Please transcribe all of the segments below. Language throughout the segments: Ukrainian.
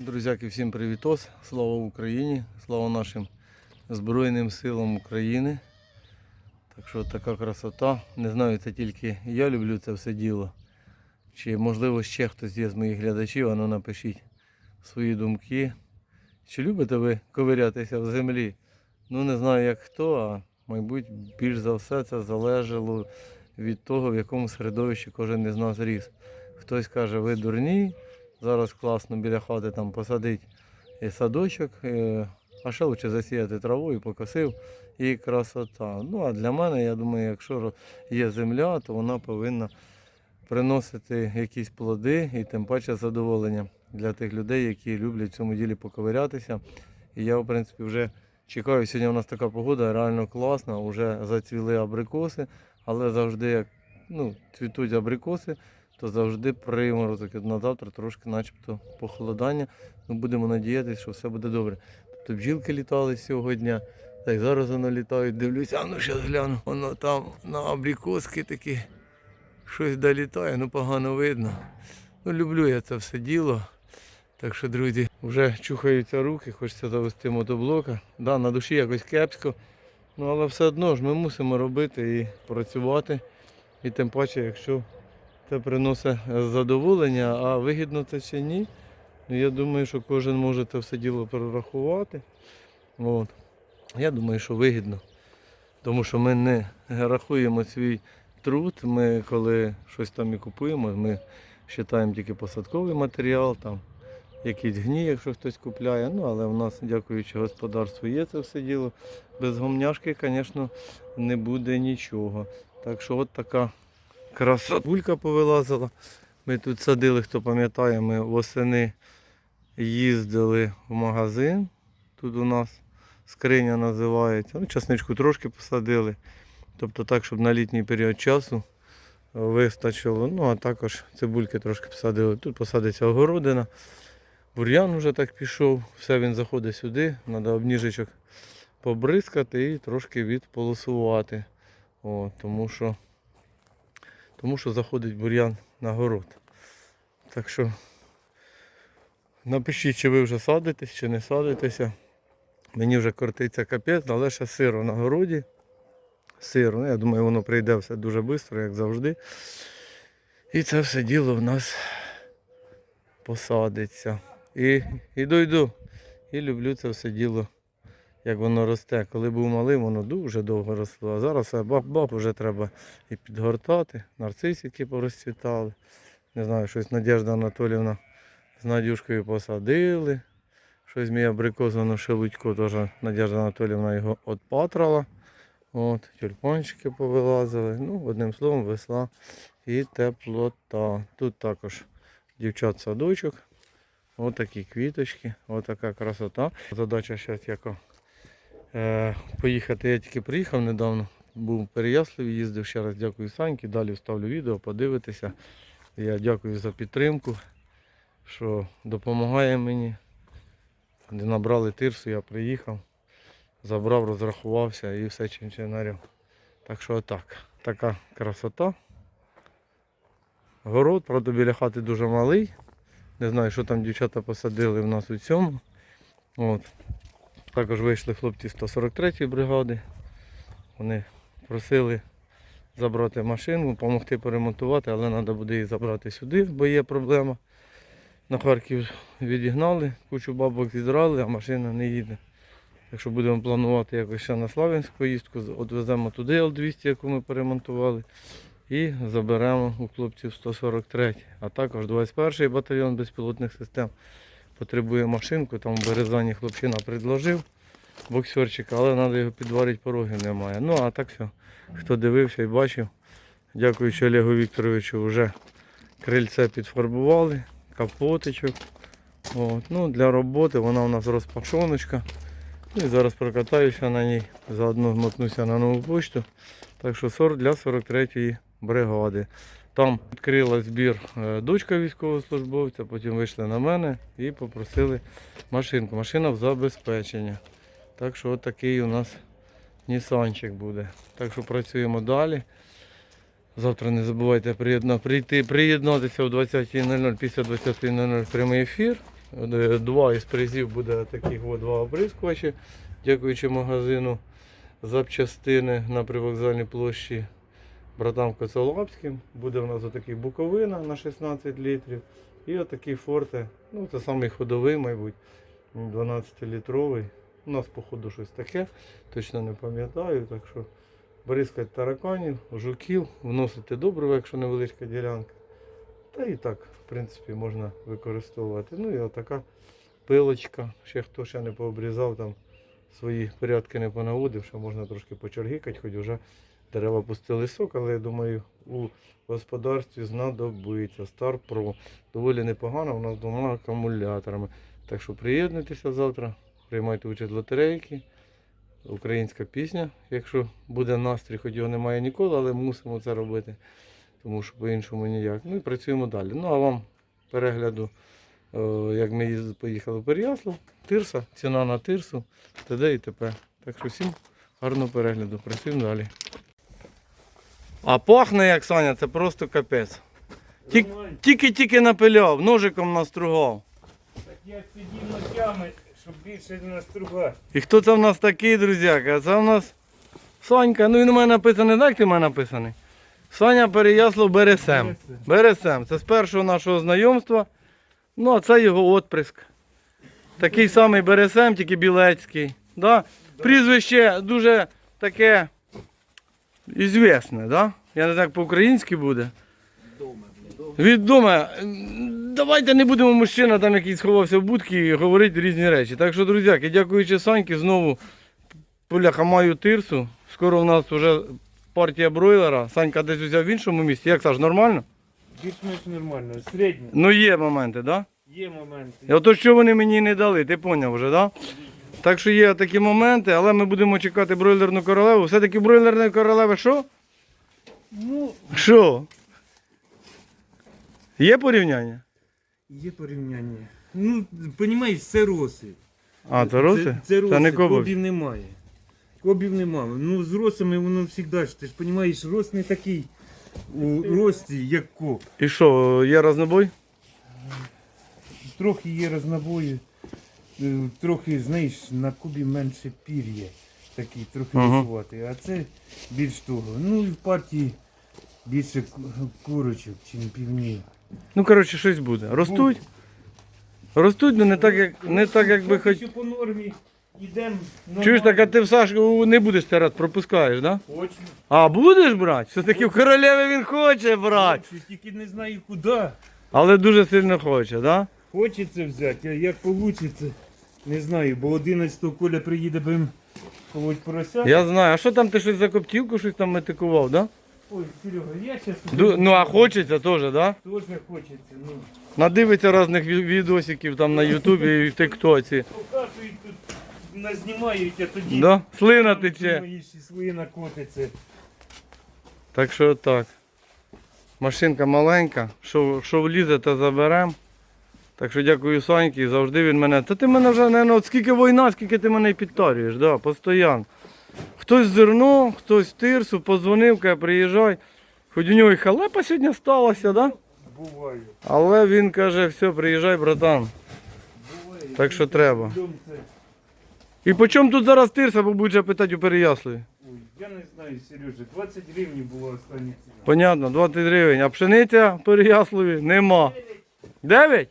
Друзяки, всім привітос! Слава Україні! Слава нашим Збройним силам України. Так що така красота. Не знаю, це тільки я люблю це все діло. Чи можливо ще хтось є з моїх глядачів, а ну напишіть свої думки. Чи любите ви ковирятися в землі? Ну не знаю як хто, а мабуть більш за все це залежало від того, в якому середовищі кожен із нас ріс. Хтось каже, ви дурні, зараз класно біля хати там посадить і садочок, е, а ще лучше засіяти траву і покосив, і красота. Ну а для мене, я думаю, якщо є земля, то вона повинна приносити якісь плоди і тим паче задоволення для тих людей, які люблять в цьому ділі поковирятися. І я, в принципі, вже чекаю. Сьогодні у нас така погода, реально класна, вже зацвіли абрикоси, але завжди як ну, цвітуть абрикоси, то завжди приморозок. На завтра трошки начебто похолодання. Ну, будемо надіятися, що все буде добре. Тобто бджілки літали сьогодні. Так зараз воно літають, дивлюся, а ну зараз гляну, воно там на абрикоски такі щось долітає, ну погано видно. Ну, люблю я це все діло. Так що, друзі, вже чухаються руки, хочеться завести мотоблока. Да, на душі якось кепсько. Ну, але все одно ж ми мусимо робити і працювати. І тим паче, якщо це приносить задоволення, а вигідно це чи ні. Ну, я думаю, що кожен може це все діло перерахувати. От. Я думаю, що вигідно. Тому що ми не рахуємо свій труд. Ми коли щось там і купуємо, ми вважаємо тільки посадковий матеріал, там якийсь гній, якщо хтось купляє. Ну, але в нас, дякуючи господарству, є це все діло. Без гомняшки, звісно, не буде нічого. Так що от така краса булька повилазила. Ми тут садили, хто пам'ятає, ми восени їздили в магазин. Тут у нас скриня називається. Ну, часничку трошки посадили. Тобто так, щоб на літній період часу вистачило. Ну, а також цибульки трошки посадили. Тут посадиться огородина. Бур'ян вже так пішов, все він заходить сюди, треба обніжечок побризкати і трошки відполосувати. О, тому, що, тому що заходить бур'ян на город. Так що напишіть, чи ви вже садитесь, чи не садитеся. Мені вже кортиться капець, але ще сиро на городі. Сиро, ну, я думаю, воно прийде все дуже швидко, як завжди. І це все діло в нас посадиться. І, і дойду. І люблю це все діло, як воно росте. Коли був малим, воно дуже довго росло. А зараз баб-баб вже треба і підгортати. Нарцисики порозцвітали. Не знаю, щось Надежда Анатоліївна з Надюшкою посадили. Щось мій абрикос, воно шелудько теж Надежда Анатоліївна його отпатрала. От, тюльпанчики повилазили. Ну, одним словом, весна і теплота. Тут також дівчат садочок. Ось такі квіточки, ось така красота. Задача зараз яка поїхати. Я тільки приїхав недавно, був в Переяславі, їздив ще раз дякую Саньки, далі вставлю відео, подивитися. Я дякую за підтримку, що допомагає мені. Набрали тирсу, я приїхав, забрав, розрахувався і все чинчинарів. Так що отак. Така красота. Город, правда, біля хати дуже малий. Не знаю, що там дівчата посадили в нас у цьому. От. Також вийшли хлопці 143-ї бригади. Вони просили забрати машину, допомогти поремонтувати, але треба буде її забрати сюди, бо є проблема. На Харків відігнали, кучу бабок зідрали, а машина не їде. Якщо будемо планувати якось ще на Славянську поїздку, відвеземо туди Л-200, яку ми поремонтували, і заберемо у хлопців 143. А також 21-й батальйон безпілотних систем потребує машинку, там в Березані хлопчина предложив боксерчика, але треба його підварити, пороги немає. Ну а так все, хто дивився і бачив, дякуючи Олегу Вікторовичу, вже крильце підфарбували, капотичок. От. Ну, для роботи вона у нас розпашоночка. Ну, і зараз прокатаюся на ній, заодно мотнуся на нову почту. Так що сор для 43-ї бригади. Там відкрила збір е, дочка військовослужбовця, потім вийшли на мене і попросили машинку. Машина в забезпечення. Так що от такий у нас Нісанчик буде. Так що працюємо далі. Завтра не забувайте прийти, приєднатися о 20.00 після 20.00 прямий ефір. Е, Два із призів буде таких от два оприскувачі, дякуючи магазину запчастини на привокзальній площі братам Коцелапським. Буде в нас отакий Буковина на 16 літрів. І отакий форте, ну це самий ходовий, мабуть, 12-літровий. У нас, походу, щось таке, точно не пам'ятаю. Так що бризкати тараканів, жуків, вносити добриво, якщо невеличка ділянка. Та і так, в принципі, можна використовувати. Ну і отака пилочка. Ще хто ще не пообрізав, там свої порядки не понаводив, ще можна трошки почергикати, хоч вже дерева пустили сок, але я думаю, у господарстві знадобиться. Star. Доволі непогано, у нас двома акумуляторами. Так що приєднуйтеся завтра, приймайте участь в лотерейки. Українська пісня, якщо буде настрій, хоч його немає ніколи, але мусимо це робити, тому що по-іншому ніяк. Ну і працюємо далі. Ну а вам перегляду, е, як ми поїхали в Переяслав, тирса, ціна на тирсу, т.д. і т.п. Так що всім гарного перегляду, працюємо далі. А пахне як Саня, це просто капець. Тільки-тільки напиляв, ножиком настругав. Так я сидів ночами, щоб більше не настругати. І хто це в нас такий, друзяка? Це в нас Санька. Ну він у мене написаний, так ти в мене написаний? Саня Переяслав Бересем. Бересем. Це з першого нашого знайомства. Ну, а це його отприск. Такий самий Бересем, тільки білецький. Да? Прізвище дуже таке ізвісне, да? Я не як по-українськи буде. Відоме. Давайте не будемо мужчина, там який сховався в будки і говорити різні речі. Так що, друзяки, дякуючи Саньки, знову поляха маю тирсу. Скоро у нас вже партія бройлера. Санька десь взяв в іншому місці. Як Саш, нормально? Більш-менш нормально. Середньо. Ну є моменти, так? Да? Є моменти. Ото що вони мені не дали, ти поняв вже, так? Да? Так що є такі моменти, але ми будемо чекати бройлерну королеву. Все-таки бройлерна королева що? Ну, Що? Є порівняння? є порівняння. Ну, розумієш, це роси. А, це роси? Це, це роси, не кобів немає. Кобів немає. Ну, з росами воно завжди, ж, ти ж розумієш, рост не такий у рості, як коб. І що, є рознобой? Трохи є рознобої, трохи, знаєш, на кубі менше пір'я. Такий, трохи висувати. А це більш того. Ну і в партії більше курочок, чим півнів. Ну, коротше, щось буде. Ростуть. Ростуть, ну не так, як, не так, як би хоч. Що по нормі йдемо. Чуєш, так, а ти в Сашку не будеш раз пропускаєш, да? Хочу. А будеш брати? Все-таки в королеві він хоче брати. Хочу, тільки не знаю куди. Але дуже сильно хоче, да? Хочеться взяти, а як вийде, не знаю, бо 11 Коля приїде, будемо колоть порося. Я знаю. А що там ти щось за коптілку щось там метикував, да? Ой, Серега, я зараз Ду- Ну а хочеться теж, да? теж хочеться. Ну, Надивиться різних ві- відосиків там на Ютубі і в Тиктоці. показують тут, назнімають, а тоді Да? Слина тече. слина котиться. Так що так. Машинка маленька, що, що влізе, то заберемо. Так що дякую Саньки, завжди він мене. Та ти мене вже, не от скільки війна, скільки ти мене підтарюєш, да, постійно. Хтось зерно, хтось тирсу, подзвонив, каже, приїжджай. Хоч у нього і халепа сьогодні сталася, да? Буває. але він каже, все, приїжджай, братан. Буває. Так що треба. І по чому тут зараз тирса, бо будуть питати у Переяславі? Я не знаю, Сережа, 20 гривень була остання ціна. Понятно, 20 гривень. А пшениця в Переяславі нема. 9?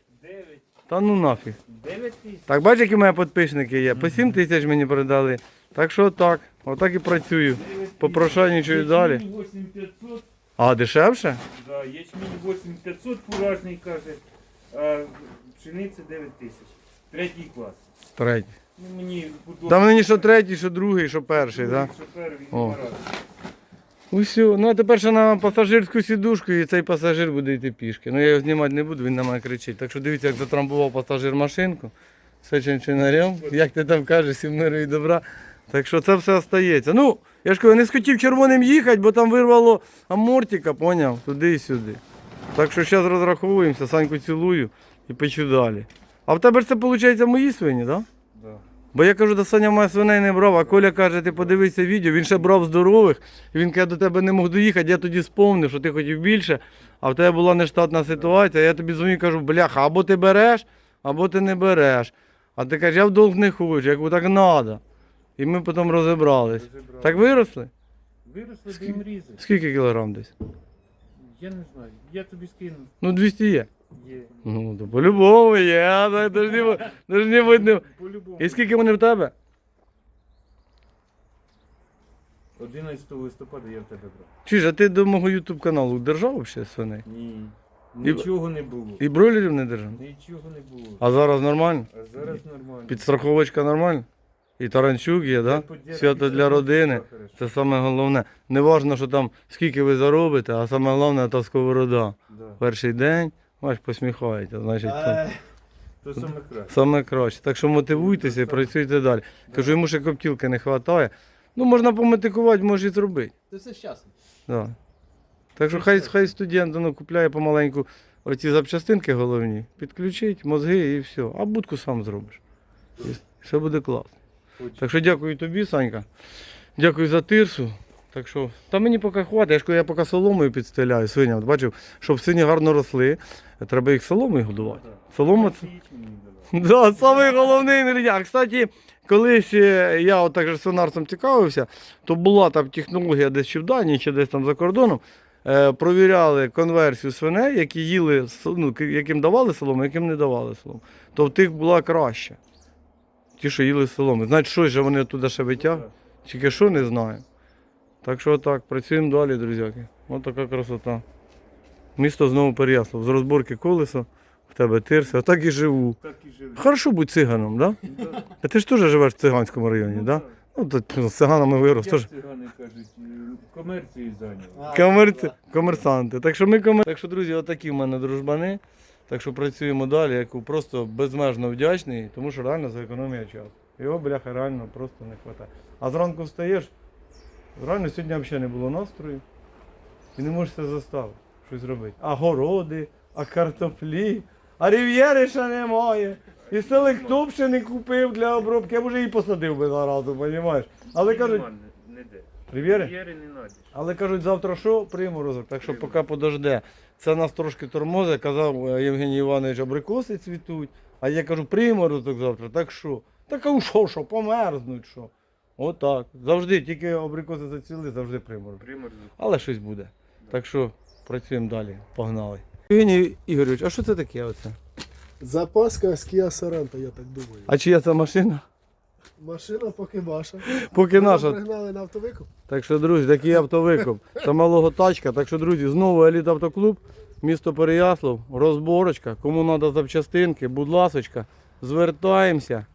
9. Та ну нафіг. 9 тисяч. Так, бачиш, які мене підписники є. По 7 тисяч мені передали. Так що так, отак і працюю. Попрошайничаю далі. 8500, А, дешевше? да, ячмінь 8500 фуражний каже, а пшениця 9 тисяч. Третій клас. Третій. Ну, мені подобається. Там мені що третій, що другий, що перший, так? Да? Що перший, О. Усю. Ну а тепер ще на пасажирську сідушку і цей пасажир буде йти пішки. Ну я його знімати не буду, він на мене кричить. Так що дивіться, як затрамбував пасажир машинку. Все чинчинарем, як ти там кажеш, всім миру і добра. Так що це все остається. Ну, я ж кажу, не схотів червоним їхати, бо там вирвало амортика, поняв, туди і сюди. Так що зараз розраховуємося, Саньку цілую і печу далі. А в тебе ж це виходить мої свині, так? Да? Бо я кажу, до Саня моя свиней не брав, а Коля каже, ти подивися відео, він ще брав здорових, і він каже, до тебе не мог доїхати, я тоді сповнив, що ти хотів більше, а в тебе була нештатна ситуація, я тобі дзвоню і кажу, бляха, або ти береш, або ти не береш. А ти кажеш, я в долг не хочу, як так треба. І ми потім розібрались. Розібрали. Так виросли? Виросли дим різи. Скільки кілограм десь? Я не знаю. Я тобі скину. Ну 200 є. Є. Ну, то по-любому є, а так не- По-любому. І скільки вони в тебе? 11 листопада я в тебе брав. Чи ж, а ти до мого ютуб каналу держав ще свиней? Ні. І- Нічого не було. І бройлерів не держав? Нічого не було. А зараз нормально? А зараз нормально. Підстраховочка нормальна? І таранчук є, да? Свято для родини. хорошо. Це саме головне. Не важно, що там скільки ви заробите, а саме головне та сковорода. Да. Перший день, бач, посміхається. Значить, то То саме краще. саме краще. Так що мотивуйтеся і працюйте далі. Кажу, йому ще коптілки не вистачає. Ну, можна пометикувати, може і зробити. Це все щасно. Да. Так що хай, хай студент ну, купляє помаленьку оці запчастинки головні, підключить мозги і все. А будку сам зробиш. І все буде класно. Так що дякую тобі, Санька. Дякую за тирсу. Так що, та мені поки хватить, я ж кажу, я поки соломою підстеляю свиням. Бачив, щоб свині гарно росли, треба їх соломою годувати. Солома це. Да, самий головний інгредієнт. Кстати, колись е, я от так же свинарством цікавився, то була там технологія десь чи в Данії, чи десь там за кордоном. Е, провіряли конверсію свиней, які їли, ну, яким давали солому, яким не давали солому. То в тих була краща. Ті, що їли соломи. Значить, що ж вони туди ще витягли? Тільки що не знаю. Так що так, працюємо далі, друзяки. Ось така красота. Місто знову Переяслав. З розборки колеса, в тебе тирся, отак і живу. Так і живе. Хорошо бути циганом, да? Да. А ти ж теж живеш в циганському районі, Ну, да? так. Ну, то з циганами вирос. Як Тож цигани кажуть, е, комерцією зайняв. комерці... комерсанти. Так що ми комер... Так що, друзі, отакі в мене дружбани. Так що працюємо далі, я кажу, просто безмежно вдячний, тому що реально за економія часу. Його, бляха, реально просто не вистачає. А зранку встаєш, реально сьогодні взагалі не було настрою. І не можеш це заставити щось робити. А городи, а картоплі, а рів'єри ще немає. І селектоп ще не купив для обробки, я б вже її посадив би заразу, розумієш? Але кажуть, не- не рів'єри? Не надіш. Але кажуть, завтра що? Приморозок, так що поки подожде. Це нас трошки тормозить, казав е, Євгеній Іванович, абрикоси цвітуть. А я кажу, приморозок завтра, так що? Так а що, що, померзнуть, що? Отак. Завжди, тільки абрикоси зацвіли, завжди приморозок. Приморозок. Але щось буде. Так що працюємо далі. Погнали. Євгеній Ігорович, а що це таке оце? Запаска з Kia Sorento, я так думаю. А чия це машина? Машина поки ваша. Поки Ми наша. пригнали на автовикуп. Так що, друзі, такий автовикуп. Це малого тачка. Так що, друзі, знову Еліт Автоклуб, місто Переяслав, розборочка. Кому треба запчастинки, будь ласочка, звертаємося.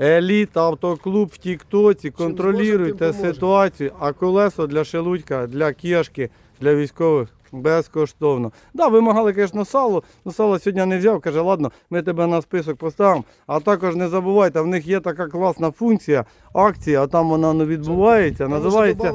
Еліт Автоклуб в Тіктоці, контролюйте ситуацію, а колесо для шелудька, для кішки, для військових безкоштовно. Да, вимагали, звісно, сало, але сало сьогодні не взяв, каже, ладно, ми тебе на список поставимо. А також не забувайте, в них є така класна функція, акція, а там вона ну, відбувається, Там називається.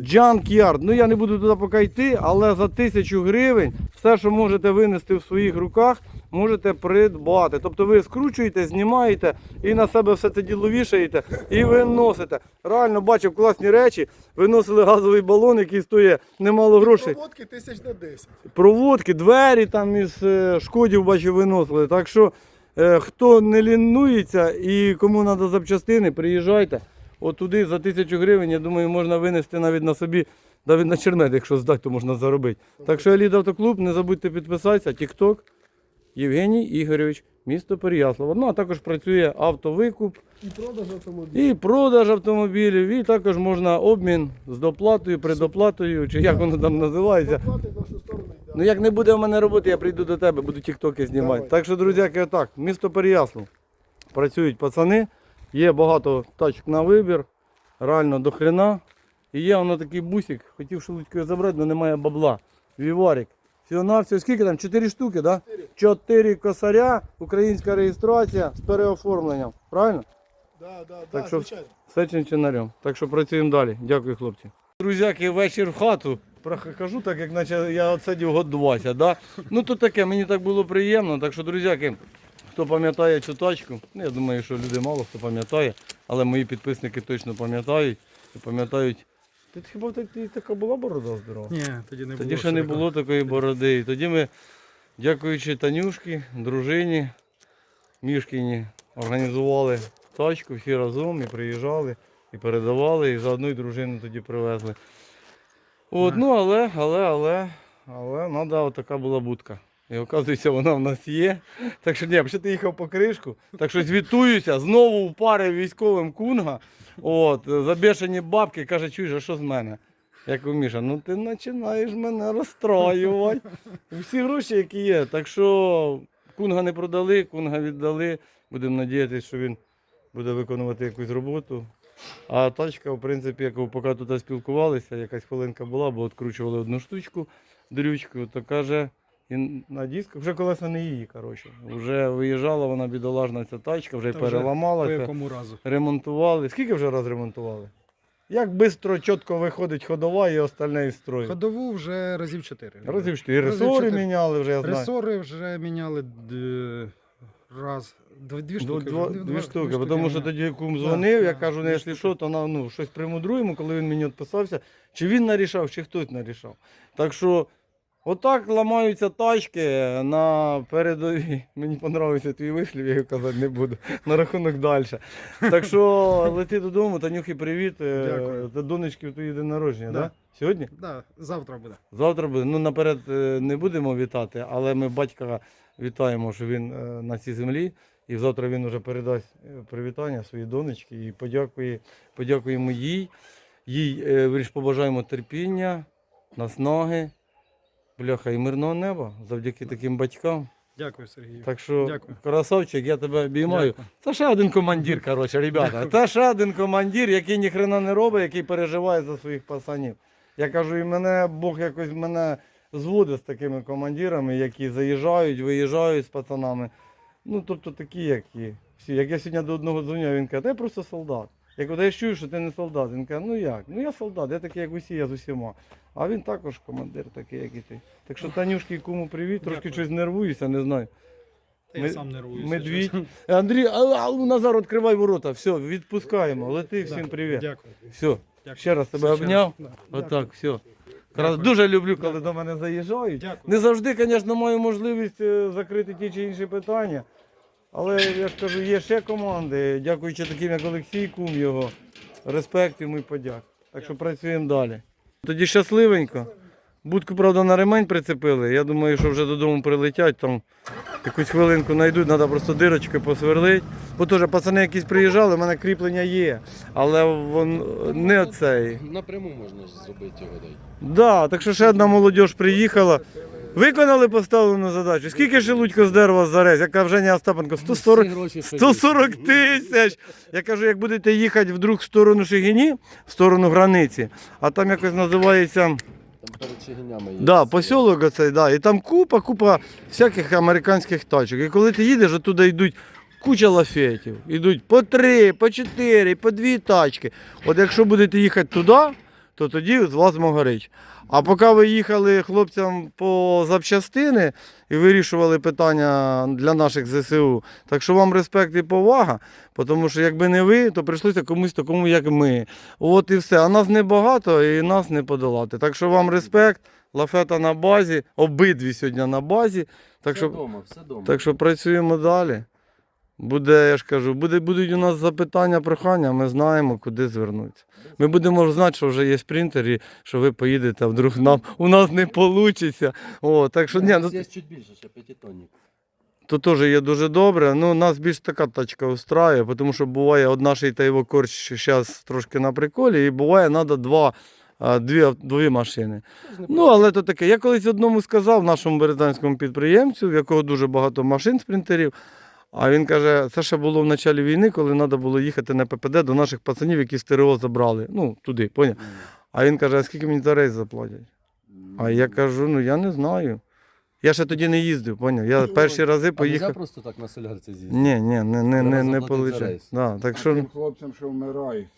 Junkyard. Ну я не буду туди поки йти, але за тисячу гривень все, що можете винести в своїх руках, можете придбати. Тобто ви скручуєте, знімаєте і на себе все це діло вішаєте і виносите. Реально бачив класні речі. Виносили газовий балон, який стоїть немало грошей. Проводки тисяч на 10. Проводки, двері там із е, шкодів бачу виносили. Так що е, хто не лінується і кому треба запчастини, приїжджайте. От туди за тисячу гривень, я думаю, можна винести навіть на собі, навіть на чермет, якщо здати, то можна заробити. Так що Еліт Автоклуб, не забудьте підписатися, Тікток, Євгеній Ігорович, місто Переяслав. Ну, а також працює автовикуп І продаж автомобілів. і продаж автомобілів, і також можна обмін з доплатою, предоплатою, чи як воно там називається. Доплати нашу сторону йде. Ну як не буде в мене роботи, я прийду до тебе, буду тіктоки знімати. Давай. Так що, друзяки, отак, місто Переяслав. Працюють пацани, є багато тачок на вибір, реально до хрена. І є воно такий бусик, хотів шелудькою забрати, але немає бабла. Віварик. Всього на скільки там? Чотири штуки, так? Да? Чотири косаря, українська реєстрація з переоформленням. Правильно? Да, да, Так да, що- звичайно. Все чинчинарем. Так що працюємо далі. Дякую, хлопці. Друзяки, вечір в хату. Кажу так, як наче я отсидів год 20, да? Ну то таке, мені так було приємно. Так що, друзяки, хто пам'ятає цю тачку, ну, я думаю, що люди мало хто пам'ятає, але мої підписники точно пам'ятають і пам'ятають. Ти хіба ти така була борода здорова? Ні, тоді не було. Тоді ще не було такої бороди. І тоді ми, дякуючи Танюшки, дружині, Мішкіні організували тачку всі разом і приїжджали, і передавали, і заодно і дружину тоді привезли. От, ну але, але, але, але треба отака була будка. І оказується, вона в нас є. Так що ні, ще ти їхав по кришку. Так що звітуюся, знову впарив військовим кунга. От, забешені бабки, каже, чуєш, а що з мене? Я кажу, Міша, ну ти починаєш мене розстраювати. Всі гроші, які є. Так що кунга не продали, кунга віддали. Будемо надіятися, що він буде виконувати якусь роботу. А тачка, в принципі, як поки тут спілкувалися, якась хвилинка була, бо відкручували одну штучку, дрючку, то каже, і на дисках, вже колеса не її, коротше. Вже виїжджала вона бідолажна ця тачка, вже Та вже По якому разу? ремонтували. Скільки вже раз ремонтували? Як швидко, чітко виходить ходова і остальне із строю. Ходову вже разів чотири. Разів чотири. Ресори міняли вже, я знаю. Ресори вже міняли д- раз, дв- дві штуки. вже. Дві, Два- штуки, дві тому що тоді кум Да, дзвонив, я да, кажу, ну якщо що, то на, ну, щось примудруємо, коли він мені відписався, чи він нарішав, чи хтось нарішав. Так що отак ламаються тачки на передовій. Мені подобається твій вислів, я його казати не буду. На рахунок далі. Так що лети додому, Танюхи, привіт. Е, Дякую. Та донечки в твої день народження, Да. Да. Сьогодні? Да, завтра буде. Завтра буде. Ну, наперед е, не будемо вітати, але ми батька вітаємо, що він е, на цій землі. І завтра він вже передасть привітання своїй донечці і подякує, подякуємо їй. Їй побажаємо терпіння, наснаги, бляха і мирного неба завдяки таким батькам. Дякую, Сергію. Так що, Дякую. красавчик, я тебе обіймаю. Дякую. Це ще один командир, коротше, ребята. Це ще один командир, який ніхрена не робить, який переживає за своїх пацанів. Я кажу, і мене Бог якось мене зводить з такими командирами, які заїжджають, виїжджають з пацанами. Ну, тобто такі, як і всі. Як я сьогодні до одного дзвоню, він каже, ти просто солдат. Я кажу, я чую, що ти не солдат. Він каже, ну як? Ну я солдат, я такий, як усі, я з усіма. А він також командир, такий, як і ти. Так що Танюшки, кому привіт, трошки Дякую. щось нервуюся, не знаю. Та я Ми- сам нервуюся. медвідь. чесно. Андрій, а, а, Назар, відкривай ворота. Все, відпускаємо. Лети, всім привіт. Дякую. Все, Дякую. ще раз тебе обняв. Да. Отак, все. Дякую. Дуже люблю, коли до мене заїжджають. Дякую. Не завжди, звісно, маю можливість е, закрити ті чи інші питання. Але я ж кажу, є ще команди, дякуючи таким, як Олексій, кум його. Респект йому і подяк. Так що працюємо далі. Тоді щасливенько. Будку, правда, на ремень прицепили. Я думаю, що вже додому прилетять, там якусь хвилинку знайдуть, треба просто дирочки посверлити. Бо теж пацани якісь приїжджали, в мене кріплення є. Але вон не цей. Напряму можна зробити його. Да, так що ще одна молодь приїхала. Виконали поставлену задачу. Скільки Шелудько здер вас зараз? Яка Женя Остапенко? 140, Всі гроші, що 140 тисяч. Я кажу, як будете їхати вдруг в сторону Шигині, в сторону границі, а там якось називається Там перед Чигинями є. да, посілок оцей, да, і там купа, купа всяких американських тачок. І коли ти їдеш, оттуда йдуть куча лафетів. Йдуть по три, по чотири, по дві тачки. От якщо будете їхати туди, то тоді з вас могорить. А поки ви їхали хлопцям по запчастини і вирішували питання для наших ЗСУ, так що вам респект і повага, тому що якби не ви, то прийшлося комусь такому, як ми. От і все. А нас небагато і нас не подолати. Так що вам респект, лафета на базі, обидві сьогодні на базі. Так Все що, дома, все дома. так що працюємо далі. Буде, я ж кажу, буде, будуть у нас запитання, прохання, ми знаємо, куди звернутися. Ми будемо знати, що вже є спринтер і що ви поїдете, а вдруг нам у нас не вийде. О, так що ні, ну, є чуть більше, ще п'ятитонник. то теж є дуже добре. Ну, нас більш така тачка устраює, тому що буває одна шийта його корч зараз трошки на приколі, і буває, треба два, а, дві, ав- дві машини. Ну, але то таке. Я колись одному сказав нашому березанському підприємцю, в якого дуже багато машин спринтерів. А він каже, це ще було в началі війни, коли треба було їхати на ППД до наших пацанів, які з ТРО забрали. Ну, туди, поняв? А він каже, а скільки мені за рейс заплатять? А я кажу, ну я не знаю. Я ще тоді не їздив, поняв? Я перші рази А нельзя поїхав. просто так на солярці з'їздити? Ні, ні, не, не, не, не за виходить. рейс. Да, так А що, тим хлопцям, що вмирають,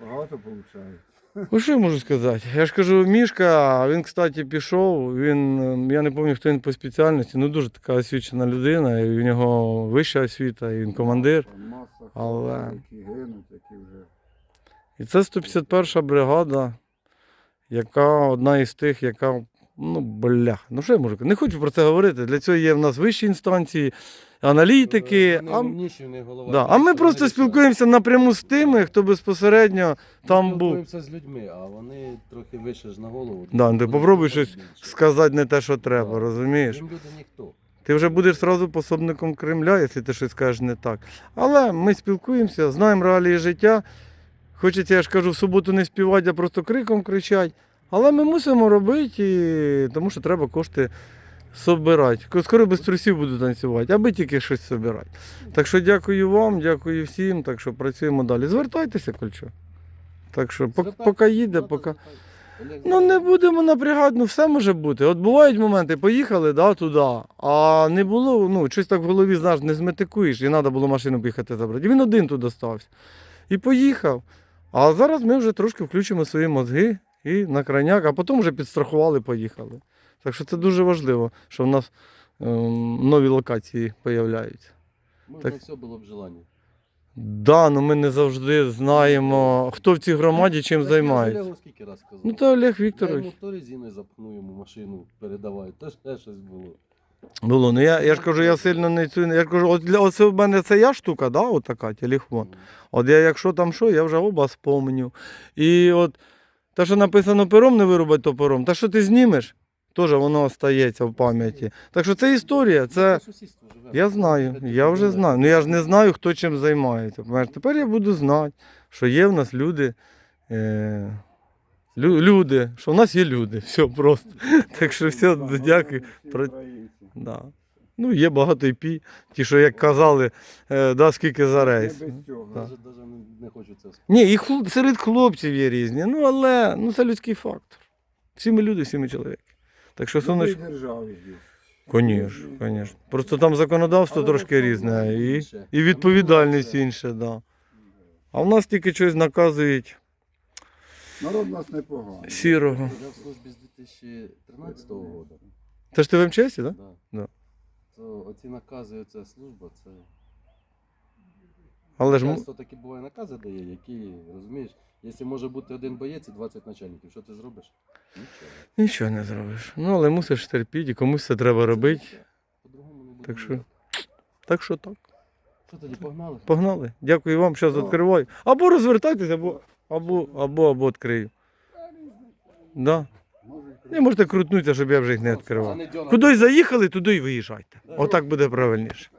багато виходить. Ну що я можу сказати? Я ж кажу, Мішка, він, кстати, пішов, він, ем, я не пам'ятаю, хто він по спеціальності, ну дуже така освічена людина, і в нього вища освіта, і він командир. Маса Але- які гинуть, які вже. І це 151 бригада, яка одна із тих, яка, ну, блях, ну що я можу? Не хочу про це говорити. Для цього є в нас вищі інстанції. Аналітики. А, голова да. а ми просто спілкуємося напряму з тими, хто безпосередньо Ми там був. спілкуємося з людьми, а вони трохи вище ж на голову. Да, ти попробуй щось сказати не те, що треба, Да. розумієш? Їм люди ніхто. Ти вже будеш одразу пособником Кремля, якщо ти щось скажеш не так. Але ми спілкуємося, знаємо реалії життя. Хочеться, я ж кажу, в суботу не співати, а просто криком кричать. Але ми мусимо робити, тому що треба кошти собирати. Скоро без трусів буду танцювати, аби тільки щось собирати. Так що дякую вам, дякую всім. Так що працюємо далі. Звертайтеся, Кольчо. Так що пок- поки їде, поки. Ну не будемо напрягати, ну все може бути. От бувають моменти, поїхали да, туди, а не було, ну, щось так в голові, знаєш, не зметикуєш, і треба було машину поїхати забрати. І він один туди стався. І поїхав. А зараз ми вже трошки включимо свої мозги і на крайняк, а потім вже підстрахували, поїхали. Так що це дуже важливо, що в нас ем, нові локації з'являються. Можна так. все було б желання. Да, ну ми не завжди знаємо, хто в цій громаді чим займається. Олегу скільки раз казав. Ну то Олег Я Вікторович. йому то резиною запхну йому машину, передавай, то ще щось було. Було. Ну я, я ж кажу, я сильно не цю. Я ж кажу, от для оце в мене це я штука, да, от така, телефон. От я якщо там що, я вже оба спомню. І от те, що написано пером, не вирубать то пером, те, що ти знімеш, теж воно остається в пам'яті. Так що це історія, це. Я знаю, я вже знаю. Ну я ж не знаю, хто чим займається. Понимаєш? Тепер я буду знати, що є в нас люди. Е... лю- Люди, що в нас є люди. Все просто. Так що все, дякую. Про- Да. Ну, є багато і пі, ті, що як казали, е, да, скільки за Не без цього. Навіть, не, хочу це вспоминати. Ні, і хл- серед хлопців є різні. Ну, але ну, це людський фактор. Всі ми люди, всі ми чоловіки. Так що В сонечко. любій державі є. Звісно, звісно. Просто там законодавство Але трошки різне і, і відповідальність інша, да. А в нас тільки щось наказують Народ нас непоганий. сірого. Я в службі з 2013 року. Це ж ти в МЧСі, так? Да? Да. Да. То оці накази, оця служба, це. Але ж Часто такі буває накази дає, які, розумієш, якщо може бути один боєць і 20 начальників, що ти зробиш? Нічого. нічого не зробиш. Ну, але мусиш терпіти, і комусь це треба робити. По-другому не буде. Так що- Так що так. Що тоді погнали? Погнали. Дякую вам, зараз відкриваю. Або розвертайтеся, або, або, або, або відкрию. Да. Не можете крутнутися, щоб я вже їх не відкривав. Кудись заїхали, туди й виїжджайте. Отак буде правильніше.